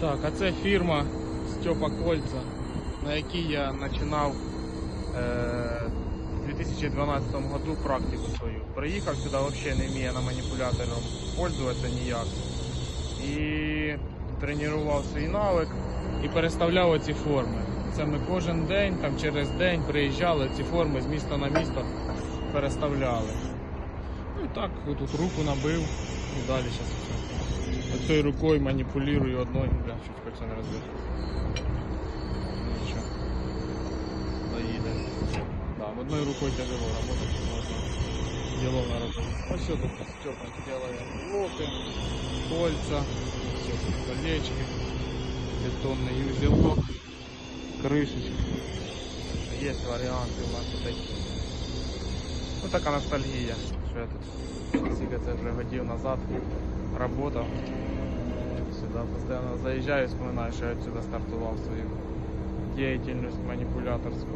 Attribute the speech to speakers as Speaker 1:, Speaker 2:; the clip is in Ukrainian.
Speaker 1: Так, а це фірма Степа Кольца, на якій я починав е, у 2012 году практику свою. Приїхав сюди взагалі не вміє на маніпулятором пользуватися ніяк. І тренував свій навик і переставляв оці форми. Це ми кожен день, там через день приїжджали, ці форми з міста на місто переставляли. Ну і так, тут руку набив і далі зараз все. Оцею рукою маніпулюю одною, бля, чуть кольцо не розбив. Нічого. Доїде. Да, одною рукою тяжело работать, можна діло робити. Ось що тут Степа делає блоки, кольца, все тут колечки, бетонний узелок, кришечки. Є варіанти у нас такі. Ну Така ностальгія, що я тут скільки це вже годів назад працював. Сюди постійно заїжджаю, вспоминаю, що я сюди стартував свою діяльність маніпуляторську.